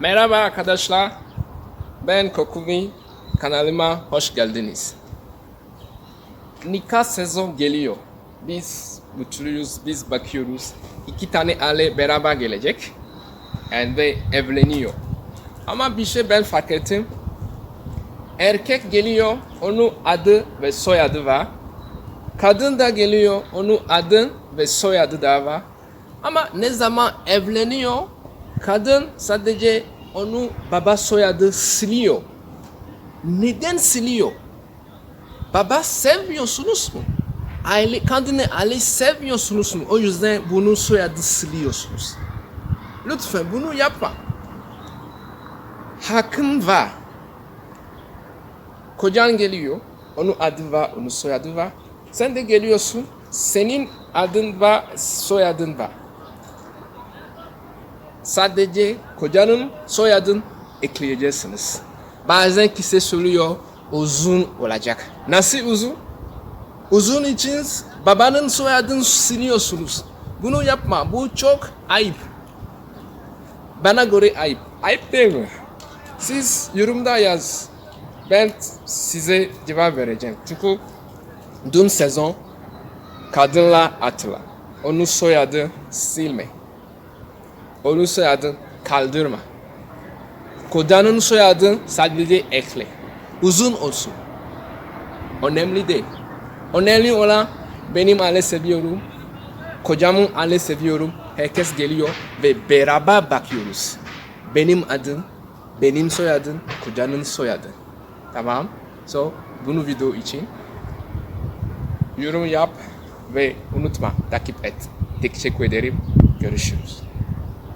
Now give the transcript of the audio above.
Merhaba arkadaşlar. Ben Kokumi. Kanalıma hoş geldiniz. Nikah sezon geliyor. Biz mutluyuz, biz bakıyoruz. İki tane aile beraber gelecek. Yani ve evleniyor. Ama bir şey ben fark ettim. Erkek geliyor, onun adı ve soyadı var. Kadın da geliyor, onun adı ve soyadı da var. Ama ne zaman evleniyor, kadın sadece onu baba soyadı siliyor. Neden siliyor? Baba sevmiyorsunuz mu? Aile, kadını aile sevmiyorsunuz mu? O yüzden bunun soyadı siliyorsunuz. Lütfen bunu yapma. Hakkın var. Kocan geliyor, onun adı var, onun soyadı var. Sen de geliyorsun, senin adın var, soyadın var. Sadece kocanın soyadını ekleyeceksiniz. Bazen kişi söylüyor uzun olacak. Nasıl uzun? Uzun için babanın soyadını siliyorsunuz. Bunu yapma. Bu çok ayıp. Bana göre ayıp. Ayıp değil mi? Siz yorumda yaz. Ben size cevap vereceğim. Çünkü dün sezon kadınla atla. Onun soyadı silme. Onun soyadını kaldırma. Kocanın soyadını sadece ekle. Uzun olsun. Önemli değil. Önemli olan benim aile seviyorum. Kocamın aile seviyorum. Herkes geliyor ve beraber bakıyoruz. Benim adım, benim soyadım, kocanın soyadı. Tamam? So, bunu video için yorum yap ve unutma takip et. Teşekkür ederim. Görüşürüz.